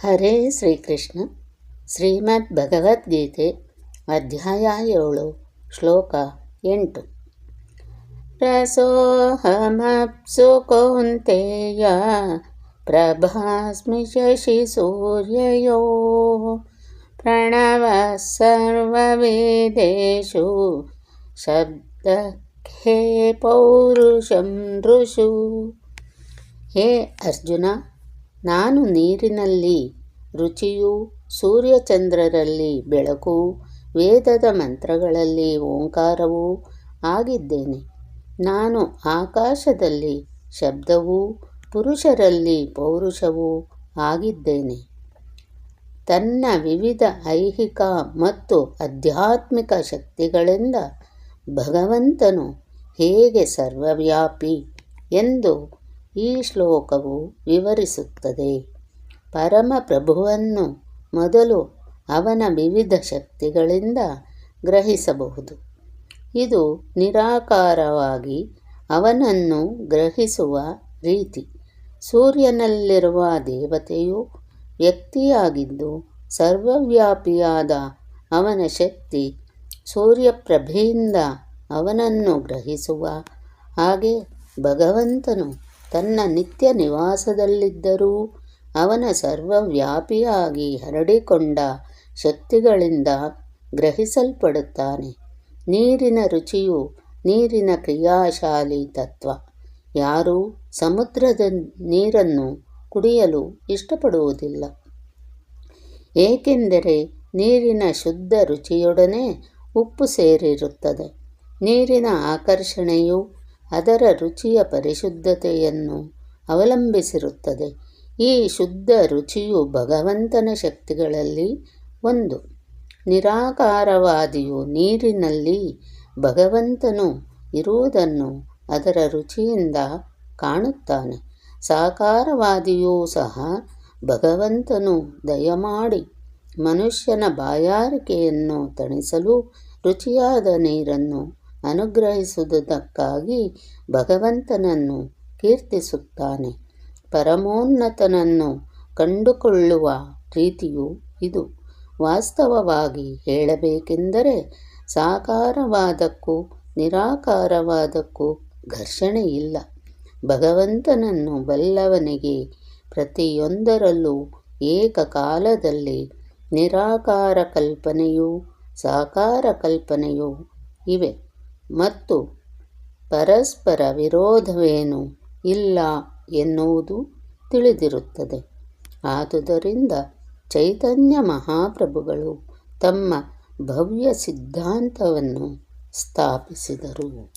ಹರೇ ಶ್ರೀಕೃಷ್ಣ ಶ್ರೀಮದ್ ಭಗವದ್ಗೀತೆ ಅಧ್ಯಾಯ ಏಳು ಶ್ಲೋಕ ಎಂಟು ರಸೋಹಮಪ್ಸು ಕೌಂತೆಯ ಪ್ರಭಾಸ್ಮಿ ಶಶಿ ಸೂರ್ಯಯೋ ಪ್ರಣವ ಸರ್ವವೇದೇಶು ಶಬ್ದಕ್ಕೆ ಪೌರುಷಂ ಋಷು ಹೇ ಅರ್ಜುನ ನಾನು ನೀರಿನಲ್ಲಿ ರುಚಿಯು ಸೂರ್ಯಚಂದ್ರರಲ್ಲಿ ಬೆಳಕು ವೇದದ ಮಂತ್ರಗಳಲ್ಲಿ ಓಂಕಾರವೂ ಆಗಿದ್ದೇನೆ. ನಾನು ಆಕಾಶದಲ್ಲಿ ಶಬ್ದವೂ ಪುರುಷರಲ್ಲಿ ಪೌರುಷವೂ ಆಗಿದ್ದೇನೆ. ತನ್ನ ವಿವಿಧ ಐಹಿಕ ಮತ್ತು ಆಧ್ಯಾತ್ಮಿಕ ಶಕ್ತಿಗಳಿಂದ ಭಗವಂತನು ಹೇಗೆ ಸರ್ವವ್ಯಾಪಿ ಎಂದು ಈ ಶ್ಲೋಕವು ವಿವರಿಸುತ್ತದೆ. ಪರಮಪ್ರಭುವನ್ನು ಮೊದಲು ಅವನ ವಿವಿಧ ಶಕ್ತಿಗಳಿಂದ ಗ್ರಹಿಸಬಹುದು. ಇದು ನಿರಾಕಾರವಾಗಿ ಅವನನ್ನು ಗ್ರಹಿಸುವ ರೀತಿ. ಸೂರ್ಯನಲ್ಲಿರುವ ದೇವತೆಯು ವ್ಯಕ್ತಿಯಾಗಿದ್ದು ಸರ್ವವ್ಯಾಪಿಯಾದ ಅವನ ಶಕ್ತಿ ಸೂರ್ಯಪ್ರಭೆಯಿಂದ ಅವನನ್ನು ಗ್ರಹಿಸುವ ಹಾಗೆ ಭಗವಂತನು ತನ್ನ ನಿತ್ಯ ನಿವಾಸದಲ್ಲಿದ್ದರೂ ಅವನ ಸರ್ವವ್ಯಾಪಿಯಾಗಿ ಹರಡಿಕೊಂಡ ಶಕ್ತಿಗಳಿಂದ ಗ್ರಹಿಸಲ್ಪಡುತ್ತಾನೆ. ನೀರಿನ ರುಚಿಯು ನೀರಿನ ಕ್ರಿಯಾಶಾಲಿ ತತ್ವ. ಯಾರೂ ಸಮುದ್ರದ ನೀರನ್ನು ಕುಡಿಯಲು ಇಷ್ಟಪಡುವುದಿಲ್ಲ. ಏಕೆಂದರೆ ನೀರಿನ ಶುದ್ಧ ರುಚಿಯೊಡನೆ ಉಪ್ಪು ಸೇರಿರುತ್ತದೆ. ನೀರಿನ ಆಕರ್ಷಣೆಯು ಅದರ ರುಚಿಯ ಪರಿಶುದ್ಧತೆಯನ್ನು ಅವಲಂಬಿಸಿರುತ್ತದೆ. ಈ ಶುದ್ಧ ರುಚಿಯು ಭಗವಂತನ ಶಕ್ತಿಗಳಲ್ಲಿ ಒಂದು. ನಿರಾಕಾರವಾದಿಯು ನೀರಿನಲ್ಲಿ ಭಗವಂತನು ಇರುವುದನ್ನು ಅದರ ರುಚಿಯಿಂದ ಕಾಣುತ್ತಾನೆ. ಸಾಕಾರವಾದಿಯೂ ಸಹ ಭಗವಂತನು ದಯಮಾಡಿ ಮನುಷ್ಯನ ಬಾಯಾರಿಕೆಯನ್ನು ತಣಿಸಲು ರುಚಿಯಾದ ನೀರನ್ನು ಅನುಗ್ರಹಿಸುವುದಕ್ಕಾಗಿ ಭಗವಂತನನ್ನು ಕೀರ್ತಿಸುತ್ತಾನೆ. ಪರಮೋನ್ನತನನ್ನು ಕಂಡುಕೊಳ್ಳುವ ರೀತಿಯು ಇದು. ವಾಸ್ತವವಾಗಿ ಹೇಳಬೇಕೆಂದರೆ ಸಾಕಾರವಾದಕ್ಕೂ ನಿರಾಕಾರವಾದಕ್ಕೂ ಘರ್ಷಣೆ ಇಲ್ಲ ಭಗವಂತನನ್ನು ಬಲ್ಲವನಿಗೆ ಪ್ರತಿಯೊಂದರಲ್ಲೂ ಏಕಕಾಲದಲ್ಲಿ ನಿರಾಕಾರ ಕಲ್ಪನೆಯೂ ಸಾಕಾರ ಕಲ್ಪನೆಯೂ ಇವೆ. ಮತ್ತು ಪರಸ್ಪರ ವಿರೋಧವೇನು ಇಲ್ಲ ಎನ್ನುವುದು ತಿಳಿದಿರುತ್ತದೆ. ಆದುದರಿಂದ ಚೈತನ್ಯ ಮಹಾಪ್ರಭುಗಳು ತಮ್ಮ ಭವ್ಯ ಸಿದ್ಧಾಂತವನ್ನು ಸ್ಥಾಪಿಸಿದರು.